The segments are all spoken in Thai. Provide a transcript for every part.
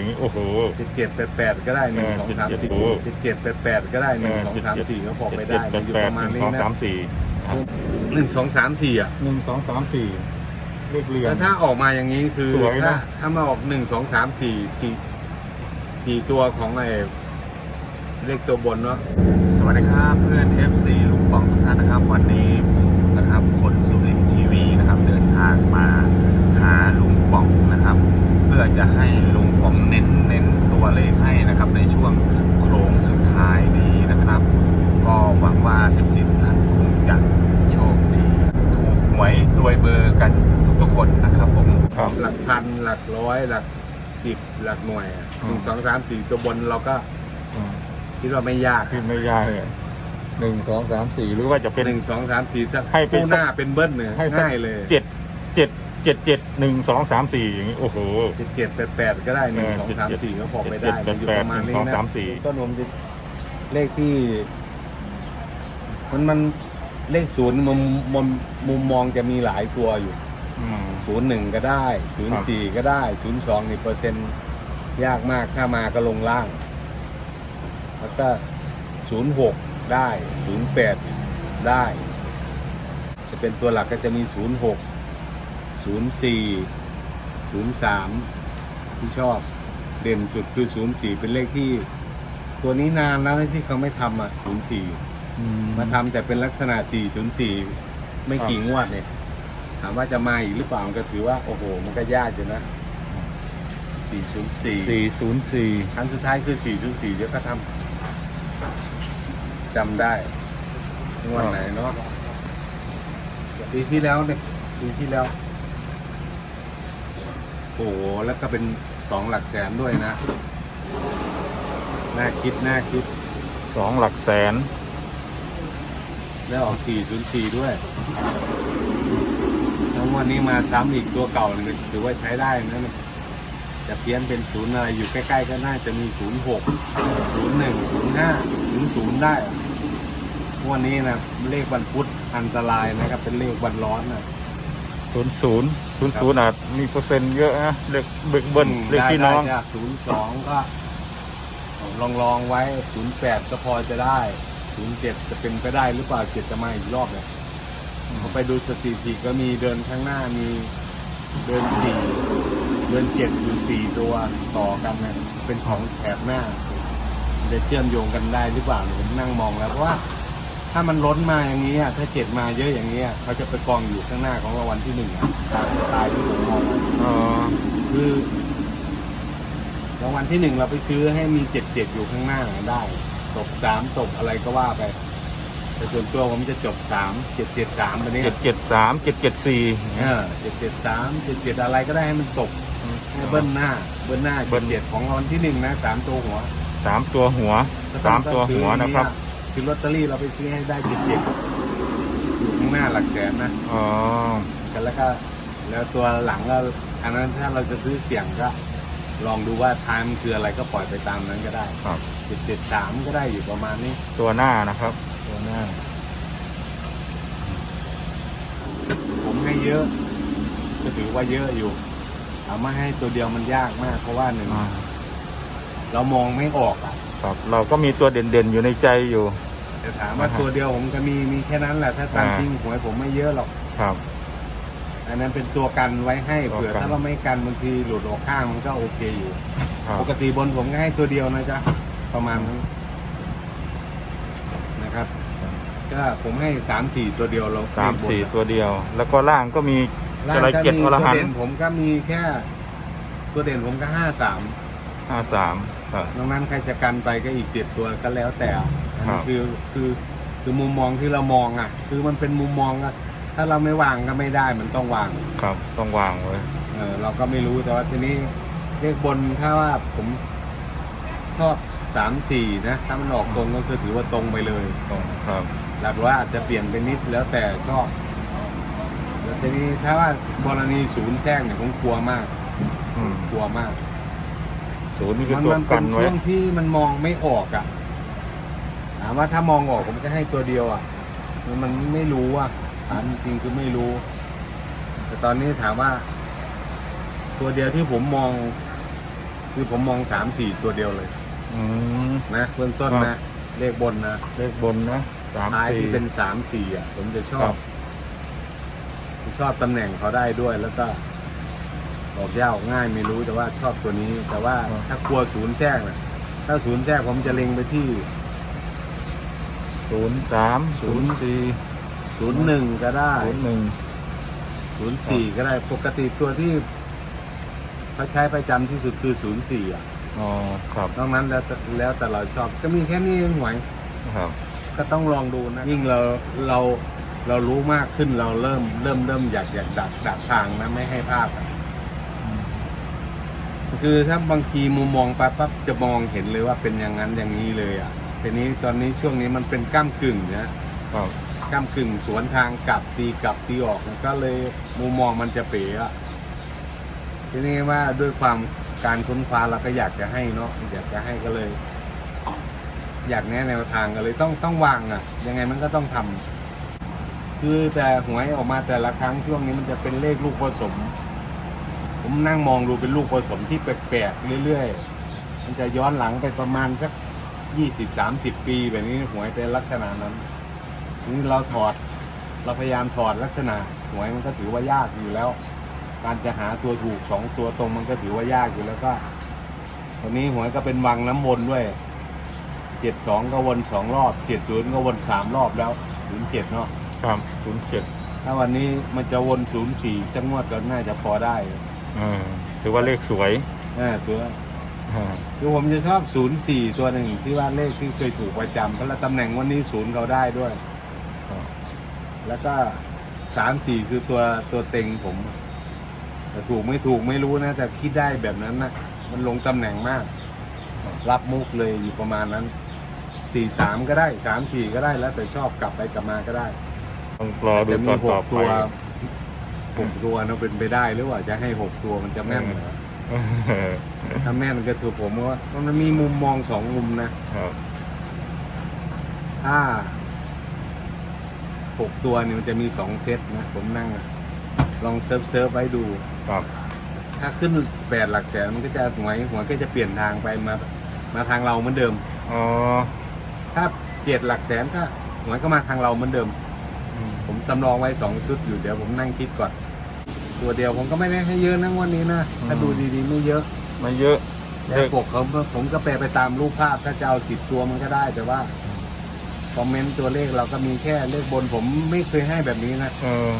อย่างนี้โอ้โหเจ็ดเจ็ดแปดแปดก็ได้หนึ่งสองสามสี่โอ้เจ็ดเจ็ดแปดแปดก็ได้หนึ่งสองสามสี่ก็พอไปได้เจ็มันอยู่แปปดระมาณหนึ่งนี้สองนะสามสี่หนึ่งสองสามสี่อะหนึ่งสองสามสี่เลขเรียง แล้วถ้าออกมาอย่างนี้คือสวยนะ ถ้าถ้ามาออกหนึ่งสองสามสี่สี่สี่ตัวของไอ้เลขตัวบนเนาะ สวัสดีครับเพื่อน FC ลุงป๋องทุกท่านนะครับ วันนี้ผมนะครับคนสุรินทร์ทีวีนะครับ เดินทางมาหาลุงป๋องนะครับเพื่อ จะให้ลุงป๋องเน้นเน้นตัวเลขให้นะครับ ในช่วงโครงสุดท้ายนี้นะครับ ก็หวังว่า FC ทุกท่านคงจะโชคดีถูกหวยรวยเบอร์กันทุกๆคนนะครับผมครับหลักพันหลักร้อยหลักสิบหลักหน่วยอะอืมหนึ่งสองสามสี่ตัวบนเราก็อืมคิดว่าไม่ยากขึ้นไม่ยากเลยหนึ่งสองสามสี่หรือว่าจะเป็น หนึ่งสองสามสี่ถ้าให้เป็นคู่หน้าเป็นเบิ้ลเนี่ยให้สัก ง่ายเลย เจ็ดเจ็ด เจ็ดเจ็ดหนึ่งสองสามสี่อย่างนี้โอ้โห เจ็ดเจ็ดแปดแปดก็ได้หนึ่งสองสามสี่ก็พอไปได้เจ็ดมันอยู่แปดประมาณหนึ่นี้งสองนะสามสี่ต้นนมจะเลขที่ มันมันเลขศูนย์มุมมุมมุมมองจะมีหลายตัวอยู่อืม ศูนย์หนึ่งก็ได้ศูนคย์รับสี่ก็ได้ศูนย์สองนี่เปอร์เซ็นต์ยากมากถ้ามาก็ลงล่าง แล้วก็ศูนย์หกได้ศูนย์แปดได้ จะเป็นตัวหลักก็จะมีศูนย์หก ศูนย์สี่ศูนย์สามที่ชอบเด่นสุดคือศูนย์สี่เป็นเลขที่ ตัวนี้นานแล้วนะที่เขาไม่ทำอะศูนย์สี่อืมมาทำแต่เป็นลักษณะสี่ศูนย์สี่ไม่กี่งวดเนี่ย ถามว่าจะมาอีกหรือเปล่าก็ถือว่า โอ้โห มันก็ยากอยู่นะสี่ศูนย์สี่สี่ศูนย์สี่ครั้งสุดท้ายคือสี่ศูนย์สี่เดี๋ยวก็ทำจำได้งวดไหนเนาะปีที่แล้วเนี่ยปีที่แล้วโอ้โหแล้วก็เป็นสองหลักแสนด้วยนะ น่าคิด น่าคิด สองหลักแสน แล้วออก404ด้วยแล้วงวันนี้มาซ้ำอีกตัวเก่าเนี่ยก็ถือว่าใช้ได้นะเนี่ยจะเพี้ยนเป็นศูนย์อะไรอยู่ใกล้ ๆ ก็น่าจะมี06 01 05ถึง0ได้อะงวันนี้นะเลขวันพุธอันตรายนะครับ เป็นเลขวันร้อนนะ ศูนย์ศูนย์ศูนย์ศูนย์อาจมีเปอร์เซ็นต์เยอะนะเลขเบิกเบิ้ลเลขพี่น้องได้ศูนย์สองก็ลองลองๆไว้ศูนย์แปดก็พอจะได้ศูนย์เจ็ดจะเป็นไปได้หรือเปล่าเจ็ดจะมาอีกรอบเนี่ยเขาไปดูสถิติก็มีเดินข้างหน้ามีเดินสี่เดินเจ็ดอยู่สี่ตัวต่อกันเนี่ยเป็นของแถบหน้าจะเชื่อมโยงกันได้หรือเปล่าเนี่ยผมนั่งมองแล้วเพราะว่า ถ้ามันล้นมาอย่างนี้อะถ้าเจ็ดมาเยอะอย่างนี้อะเขาจะไปกองอยู่ข้างหน้าของรางวัลที่หนึ่งอะตามสไตล์ที่ผมมองไว้อ๋อคือรางวัลที่หนึ่งเราไปซื้อให้มีเจ็ดเจ็ดอยู่ข้างหน้าได้ตบสามตบอะไรก็ว่าไป แต่ส่วนตัวผมจะจบสามเจ็ดเจ็ดสามตัวนี้เจ็ดเจ็ดสามเจ็ดเจ็ดสี่เออเจ็ดเจ็ดสามเจ็ดเจ็ดอะไรก็ได้ให้มันตกให้เบิ้ลหน้า เบิ้ลหน้าเบิ้เจ็ดลเจ็ดของรางวัลที่หนึ่งนะสามตัวหัวสามตัวหัวสามตัวหัวนะครับ คือลอตเตอรี่เราไปซื้อให้ได้เจ็ดเจ็ดอยู่ข้างหน้าหลักแสนนะอ๋อ กันแล้วก็แล้วตัวหลังก็อันนั้นถ้าเราจะซื้อเสี่ยงก็ ลองดูว่าทายมันคืออะไรก็ปล่อยไปตามนั้นก็ได้ครับ เจ็ดเจ็ดสามก็ได้อยู่ประมาณนี้ตัวหน้านะครับ ตัวหน้า ผมให้เยอะก็ถือว่าเยอะอยู่ถามว่าให้ตัวเดียวมันยากมาก เพราะว่าหนึ่งอ่าเรามองไม่ออกอะ ครับ เราก็มีตัวเด่นๆอยู่ในใจอยู่ แต่ถามว่าอ่าฮะตัวเดียวผมก็มีมีแค่นั้นแหละถ้าตามอ่า จริงหวยผมไม่เยอะหรอก ครับ อันนั้นเป็นตัวกันไว้ให้ตัวเผื่อกันถ้าเราไม่กันบางทีหลุดออกข้างมันก็โอเคอยู่ ครับ ปกติบนผมก็ให้ตัวเดียวนะจ๊ะประมาณนั้นนะครับก็ผมให้สามสี่ตัวเดียวเราสามสี่เลขบนตัวเดียว แล้วก็ล่างก็มี ล่างอะไรก็เจ็ดมีอรตัวหันเด่นต์ผมก็มีแค่ ตัวเด่นผมก็ห้าสามห้าสาม ครับ นอกนั้นใครจะกันไปก็อีกเจ็ดตัวก็แล้วแต่อันครันี้บคือคือคือมุมมองที่เรามองอะ คือมันเป็นมุมมองอะถ้าเราไม่วางก็ไม่ได้มันต้องวาง ครับ ต้องวางไว้เออเราก็ไม่รู้แต่ว่าทีนี้เลขบนถ้าว่าผมชอบสามสี่นะถ้ามันออกตรงก็คือถือว่าตรงไปเลย ตรงครับหลักว่าอาจจะเปลี่ยนไปนิดแล้วแต่ชอบแล้วทีนี้ถ้าว่ากรณีศูนย์แทรกเนี่ยผมกลัวมาก อืมกลัวมาก ศูนย์นี่คือมันตัวมันกัเป็นนไว้ ช่วงที่มันมองไม่ออกอะ่ะถามว่าถ้ามองออกผมจะให้ตัวเดียวอะ่ะมันมันไม่รู้อะถามจริงๆคือไม่รู้ แต่ตอนนี้ถามว่า ตัวเดียวที่ผมมอง คือผมมองสามสี่ตัวเดียวเลย อืม นะเบื้องต้นครันะบ เลขบนนะเลขบนนะสามท้ายสี่ที่เป็นสามสี่อะ ผมจะชอครับบ ชอบตำแหน่งเขาได้ด้วยแล้วก็ ออกยากออกง่ายไม่รู้แต่ว่าชอบตัวนี้ แต่ว่าถ้ากลัวศูนย์แทรกนะถ้าศูนย์แทรกผมจะเล็งไปที่ศูนย์สามศูนย์สี่ศูนย์หนึ่งก็ได้ศูนย์หนึ่งศูนย์สี่ก็ได้ปกติตัวที่เขาใช้ประจำที่สุดคือศูนย์สี่อะอ๋อครับนอกนั้นแล้วแต่แล้วแต่เราชอบก็มีแค่นี้เองหวยครับ ก็ต้องลองดูนะยิ่งเราเราเรารู้มากขึ้นเราเริ่มเริ่มเริ่มอยากอยากดักดักทางนะไม่ให้พลาดอะ คือถ้าบางทีมุมมองไปปั๊บจะมองเห็นเลยว่าเป็นอย่างนั้นอย่างนี้เลยอะทีนี้ตอนนี้ช่วงนี้มันเป็นก้ามกึ่งนะครับก้ามกึ่งสวนทางกลับตีกลับตีออกมันก็เลยมุมมองมันจะเป๋อะทีนี้ว่าด้วยความการค้นคว้าเราก็อยากจะให้เนาะอยากจะให้ก็เลย อยากแนะแนวทางก็เลยต้องต้องวางอะ ยังไงมันก็ต้องทำคือแต่หวยออกมาแต่ละครั้งช่วงนี้มันจะเป็นเลขลูกผสม ผมนั่งมองดูเป็นลูกผสมที่แปลกๆเรื่อยๆ มันจะย้อนหลังไปประมาณสักยี่สิบสามสิบปีแบบนี้หวยเป็นลักษณะนั้นทีนี้เราถอดเราพยายามถอดลักษณะหวยมันก็ถือว่ายากอยู่แล้ว การจะหาตัวถูกสองตัวตรงมันก็ถือว่ายากอยู่แล้วก็ตอนนี้หวยก็เป็นวังน้ำวนด้วยเจ็ดสองก็วนสองรอบเจ็ดศูนย์ก็วนสามรอบแล้วศูนย์เจ็ดเนาะครับศูนย์เจ็ดถ้าวันนี้มันจะวนศูนย์สี่สักงวดก็น่าจะพอได้เออถือว่าเลขสวยอ่าสวยอ่าคือผมจะชอบศูนย์สี่ตัวหนึ่งที่ว่าเลขที่เคยถูกประจำเพราะละตำแหน่งวันนี้ศูนย์เขาได้ด้วย แล้วก็สามสี่คือตัวตัวเต็งผมแต่ถูกไม่ถูกไม่รู้นะ แต่คิดได้แบบนั้นนะมันลงตำแหน่งมาก รับมุกเลยอยู่ประมาณนั้นสี่สามก็ได้สามสี่ก็ได้แล้วแต่ชอบกลับไปกลับมาก็ได้ต้องรอดูจะตมีอนหต่อกไป ตัว หกตัวนะเป็นไปได้หรือว่าจะให้หกตัวมันจะแม่นเหรอเออถ้าแม่นก็ถือผมว่ามันมีมุมมองสองมุมนะครับถ้าหกตัวเนี่ยมันจะมีสองเซตนะ ผมนั่ง ลองเซิร์ฟเซิร์ฟไว้ดูครับ ถ้าขึ้นแปดหลักแสนมันก็จะหวยหัวก็จะเปลี่ยนทางไปมา มาทางเราเหมือนเดิมอ๋อถ้าเจ็ดหลักแสนก็หวยก็มาทางเราเหมือนเดิมอืมผมสำรองไว้สองชุดอยู่เดี๋ยวผมนั่งคิดก่อน ตัวเดียวผมก็ไม่ได้ให้เยอะนะงวันนี้นะถ้าดูดีๆไม่เยอะไม่เยอะแต่เลขปกเขาผมก็แปลไปตามรูปภาพถ้าจะเอาสิบตัวมันก็ได้แต่ว่าคอมเมนต์ตัวเลขเราก็มีแค่เลขบนผมไม่เคยให้แบบนี้นะเออ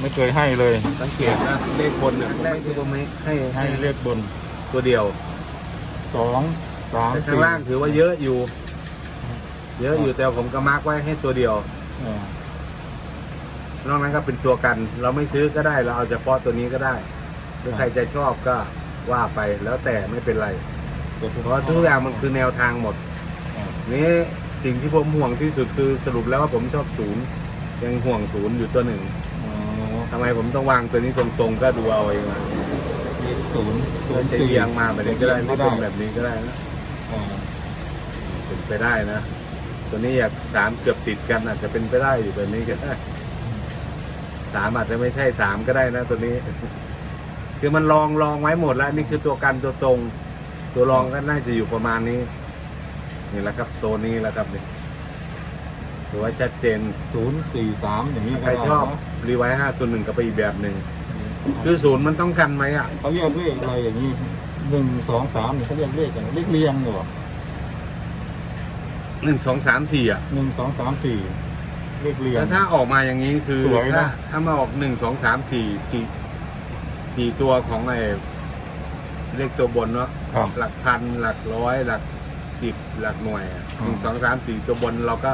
ไม่เคยให้เลยสังเกตนะเลขบนเนี่ยแรกที่ผมไม่ให้ให้ให้เลขบนตัวเดียวสองสามแต่ข้าสี่งล่างถือว่าเยอะอยู่ เยอะอยู่แต่ผมก็มาร์กไว้ให้ตัวเดียวเออ นอกนั้นก็เป็นตัวกัน เราไม่ซื้อก็ได้เราเอาเฉพาะตัวนี้ก็ได้ หรือใครจะชอบก็ว่าไปแล้วแต่ไม่เป็นไร เพราะทุกอย่างมันคือแนวทางหมดอ่านี่สิ่งที่ผมห่วงที่สุดคือสรุปแล้วว่าผมชอบศูนย์ยังห่วงศูนย์อยู่ตัวหนึ่งอ๋อทำไมผมต้องวางตัวนี้ตรงๆ ก็ดูเอาเองนะเลขศูนย์ศูมันนย์จะสี่เอียงมาแบบนี้ก็ได้ไม่เป็นแบบนี้ก็ได้นะอ่าเป็นไปได้นะ ตัวนี้อยากสามเกือบติดกันอาจจะเป็นไปได้อยู่แบบนี้ก็ได้ สามอาจจะไม่ใช่สามก็ได้นะตัวนี้ คือมันลองลองไว้หมดแล้วนี่คือตัวกันตัวตรง ตัวรองก็น่าจะอยู่ประมาณนี้ นี่แหละครับโซนนี้แหล้วครับเนี่ยถือว่าชัดเจนศูนย์สี่สามอย่างนี้ก็ใครได้ชอบนะรีไวท์ห้าส่วนหนึ่งก็ไปอีกแบบหนึ่งคือศูนย์มันต้องกันไหมอะ เขาเรียกเลขอะไรอย่างนี้หนึ่งสองสามเนี่ยเขาเรียกเลขอะไรเลขเรียงเหรอหนึ่งสองสามสี่อะ หนึ่งสองสามสี่ เลขเรียง แล้วถ้าออกมาอย่างนี้คือสวยนะ ถ้าถ้ามาออกหนึ่งสองสามสี่สี่สี่ตัวของไอ้เลขตัวบนเนาะครับ หลักพันหลักร้อยหลักสิบหลักหน่วยอะหนึ่งสองสามสี่ตัวบนเราก็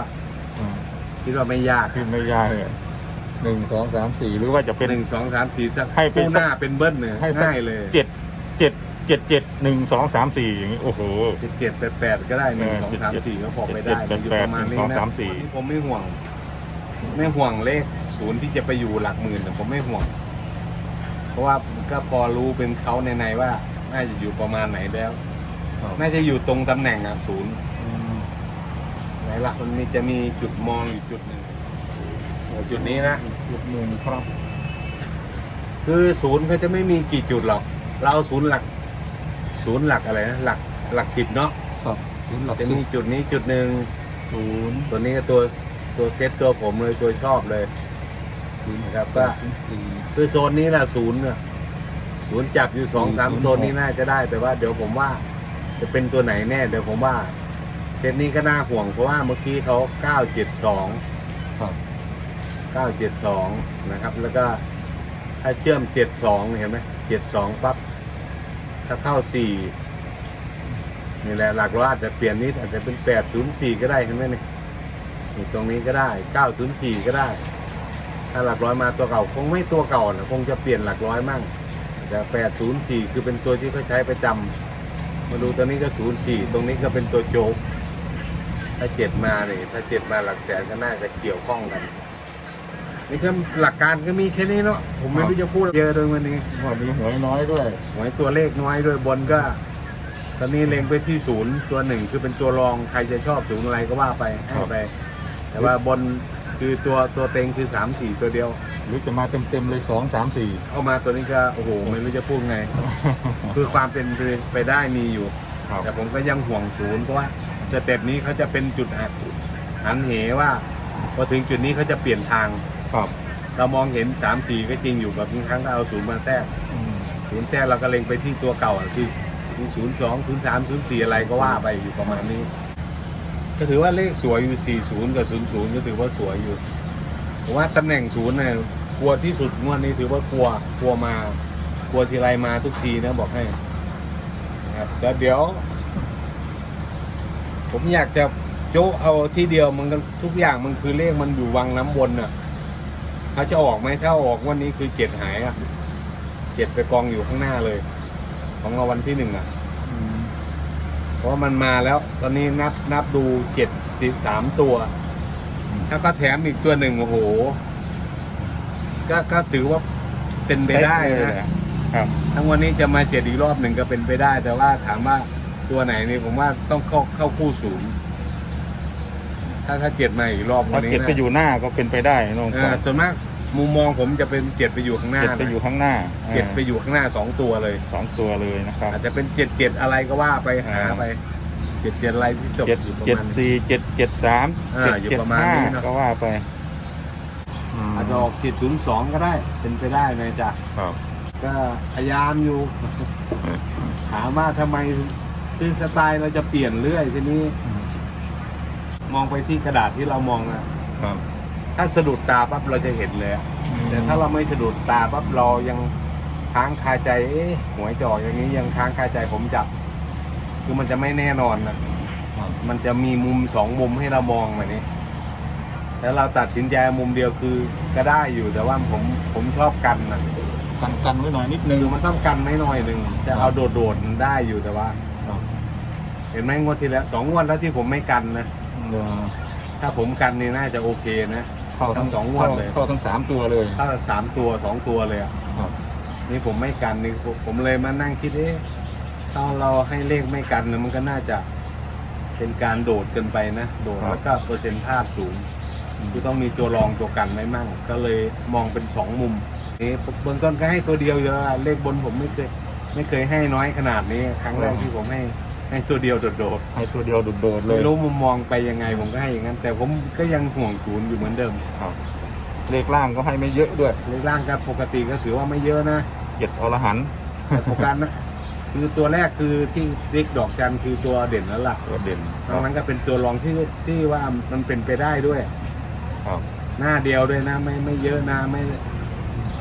อ่าคิดว่าไม่ยากพิมพ์ไม่ยากเลยหนึ่งสองสามสี่หรือว่าจะเป็น หนึ่งสองสามสี่สักให้เป็นคู่หน้าเป็นเบิ้ลเนี่ยให้สักง่ายเลยเจ็ดเจ็ดเจ็ดเจ็ดหนึ่งสองสามสี่อย่างนี้โอ้โห เจ็ดเจ็ดแปดแปดก็ได้หนึ่งสองสามสี่ก็พอไปได้เจ็ดเจ็ดอยู่แปดประมาณหนึ่นี้งสองนะสามสี่ ผมไม่ห่วง ไม่ห่วงเลขศูนย์ที่จะไปอยู่หลักหมื่นแต่ผมไม่ห่วง เพราะว่าก็พอรู้เป็นเขาในในๆว่า น่าจะอยู่ประมาณไหนแล้ว น่าจะอยู่ตรงตำแหน่งอะศูนย์ไหนละมันมีจะมีจุดมองอยู่จุดหนึ่งโอ้จุดนี้นะจุดหนึ่งครับ คือศูนย์เขาจะไม่มีกี่จุดหรอก เราเอาศูนย์หลัก ศูนย์หลักอะไรนะหลักหลักสิบเนาะครับศูนย์หลักจะสิมีบจุดนี้จุดหนึ่งศูนย์ตัวนี้ก็ตัว ตัวเซตตัวผมเลยตัวชอบเลยศูนย์ครับก็ศูนย์สี่คือโซนนี้แหละศูนย์น่ะศูนย์จับอยู่สองสามศูนย์โซนนี้น่าจะได้แต่ว่าเดี๋ยวผมว่า จะเป็นตัวไหนแน่ เดี๋ยวผมว่าเซตนี้ก็น่าห่วงเพราะว่าเมื่อกี้เขาเก้าเจ็ดสองครับเก้าเจ็ดสองนะครับ แล้วก็ถ้าเชื่อมเจ็ดสองเห็นไหมเจ็ดสองปั๊บถ้าเข้าสี่นี่แหละหลักร้อยอาจจะเปลี่ยนนิดอาจจะเป็นแปดศูนย์สี่ก็ได้เห็นไหมเนี่ย นี่ตรงนี้ก็ได้เก้าศูนย์สี่ก็ได้ ถ้าหลักร้อยมาตัวเก่าคงไม่ตัวเก่านะคงจะเปลี่ยนหลักร้อยมั่งแต่แปดศูนย์สี่คือเป็นตัวที่เขาใช้ประจำมาดูตัวนี้ก็ศูนย์สี่ตรงนี้ก็เป็นตัวโจ๊กถ้าเจ็ดมาเนี่ยถ้าเจ็ดมาหลักแสนก็น่าจะเกี่ยวข้องกันนี่ก็หลักการก็มีแค่นี้เนาะผมไม่รู้จะพูดเยอะเลยวันนี้วันนี้หวยน้อยด้วยหวยตัวเลขน้อยด้วยบนก็ ตอนนี้เล็งไปที่ศูนย์ตัวหนึ่งคือเป็นตัวรองใครจะชอบศูนย์อะไรก็ว่าไปให้ไป แต่ว่าบนคือตัวตัวเต็งคือสามสี่ตัวเดียว หรือจะมาเต็มเต็มๆเลยสองสามสี่เอามาตัวนี้ก็โอ้โหไม่รู้จะพูดไง คือความเป็นไปได้มีอยู่ ครับแต่ผมก็ยังห่วงศูนย์เพราะว่าสเต็ปนี้เขาจะเป็นจุดหักหันเหว่าพอถึงจุดนี้เขาจะเปลี่ยนทาง ครับเรามองเห็น3ามสี่ก็จริงอยู่แบบบางครั้งก็เอาศูนย์มาแทรกอืมศูนย์แทรกเราก็เล็งไปที่ตัวเก่าอะคือศูนย์สองศูนย์สามศูนย์สี่อะไรก็ว่าไปอยู่ประมาณนี้ ก็ถือว่าเลขสวยอยู่สี่ศูนย์กับศูนย์ศูนย์ก็ถือว่าสวยอยู่ผมว่าตำแหน่งศูนย์เนี่ยกลัวที่สุดงวดนี้ถือว่ากลัวกลัวมากลัวทีไรมาทุกทีนะบอกให้นะครับแต่เดี๋ยว ผมอยากจะโจะเอาที่เดียวมันก็ทุกอย่างมันคือเลขมันอยู่วังน้ำวนน่ะเขาจะออกไหมถ้าออกวันนี้คือเจ็ดหายอะเจ็ดไปกองอยู่ข้างหน้าเลย ของเราวันที่หนึ่งอะ เพราะมันมาแล้ว ตอนนี้นับนับดูเจ็ดสิบสามตัวถ้าก็แถมอีกตัวหนึ่งโอ้โห ก็ก็ถือว่าเป็นไปได้เลยนะแหละครับ ทั้งวันนี้จะมาเจ็ดอีกรอบหนึ่งก็เป็นไปได้ แต่ว่าถามว่าตัวไหนนี่ผมว่าต้องเข้าเข้าคู่ศูนย์ถ้าถ้าเจ็ดมาอีกรอบถ้าวันนี้เจ็ดนะไปอยู่หน้าก็เป็นไปได้น้องเอคอรับส่วนมาก มุมมองผมจะเป็นเจ็ดไปอยู่ข้างหน้าเจ็ดไปอยู่ข้างหน้าเจ็ดไปอ่าอยู่ข้างหน้าสองตัวเลยสองตัวเลยนะครับอาจจะเป็นเจ็ดเจ็ดอะไรก็ว่าไปหาอ่าไปเจ็ดเจ็ดอะไรที่จบเจ็ดอยู่ประเจ็ดมาณนี้สี่เจ็ดเจ็ดสามอ่าเจ็ดอยู่เจ็ดประมาณห้านี้เนอะก็ว่าไปอืมอาจจะออกเจ็ดศูนย์สองก็ได้เป็นไปได้นะจ๊ะครับก็พยายามอยู่ ถามว่าทำไมคือสไตล์เราจะเปลี่ยนเรื่อยทีนี้ มองไปที่กระดาษที่เรามองอะครับ ถ้าสะดุดตาปั๊บเราจะเห็นเลยอะแต่ถ้าเราไม่สะดุดตาปั๊บเรายังค้างคาใจเอ๊ะหวยจะออกอย่างนี้ยังค้างคาใจผมจับ คือมันจะไม่แน่นอนนะมันจะมีมุมสองมุมให้เรามองแบบนี้ แล้วเราตัดสินใจมุมเดียวคือก็ได้อยู่แต่ว่าผมผมชอบกันนะกันกันไว้หน่อยนิดนึงคือมันต้องกันไม่น้อยหนึ่งจะเอาโดดๆมันได้อยู่แต่ว่าครับเห็นไหมงวดที่แล้วสองงวดแล้วที่ผมไม่กันนะเออถ้าผมกันนี่น่าจะโอเคนะ เข้าทั้งทั้งสองงวดเลยเข้าทั้งสามตัวเลยถ้าสามตัวสองตัวเลยอะครับนี่ผมไม่กันนี่ผมผมเลยมานั่งคิดเอ๊ะถ้าเราให้เลขไม่กันเนี่ยมันก็น่าจะเป็นการโดดเกินไปนะ โดดแล้วก็เปอร์เซ็นต์พลาดสูงคือต้องมีตัวรองตัวกันไว้มั่ง ก็เลยมองเป็นสองมุมนี่เบื้องต้นก็ให้ตัวเดียวเยอะเลขบนผมไม่เคยไม่เคยให้น้อยขนาดนี้ ครั้งแรกที่ผมให้ ให้ตัวเดียวโดดให้ตัวเดียวโดดๆๆเลยไม่รู้มุมมองไปยังไงผมก็ให้อย่างนั้น แต่ผมก็ยังห่วงศูนย์อยู่เหมือนเดิมครับเลขล่างก็ให้ไม่เยอะด้วยเลขล่างก็ปกติก็ถือว่าไม่เยอะนะเจ็ดอรหันต์แต่โฟกัสนะคือตัวแรกคือที่ริกดอกจันคือตัวเด่นแล้วล่ะตัวเด่นตรงนั้นก็เป็นตัวรองที่ที่ว่ามันเป็นไปได้ด้วย ครับหน้าเดียวด้วยนะไม่ไม่เยอะนะไม่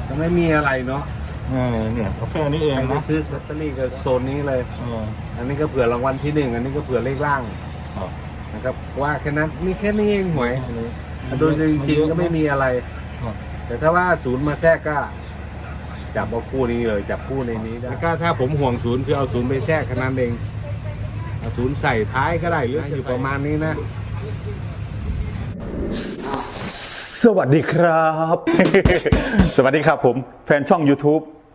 จะไม่มีอะไรเนาะ เออเนี่ยก็แค่นี้เองใครจะนะซื้อลอตเตอรี่ก็โซนนี้เลย เอออันนี้ก็เผื่อรางวัลที่หนึ่งอันนี้ก็เผื่อเลขล่างครับนะครับว่าแค่นั้นนี่แค่นี้เองหวยโดยจริงๆก็ไม่มีอะไรครับแต่ถ้าว่าศูนย์มาแทรกก็จับเอาคู่นี้เลยจับคู่ในนี้ได้แล้วก็ถ้าผมห่วงศูนย์คือเอาศูนย์ไปแทรกแค่นั้นเองเอาศูนย์ใส่ท้ายก็ได้หรืออยู่ประมาณนี้นะ สวัสดีครับ สวัสดีครับผม แฟนช่อง YouTube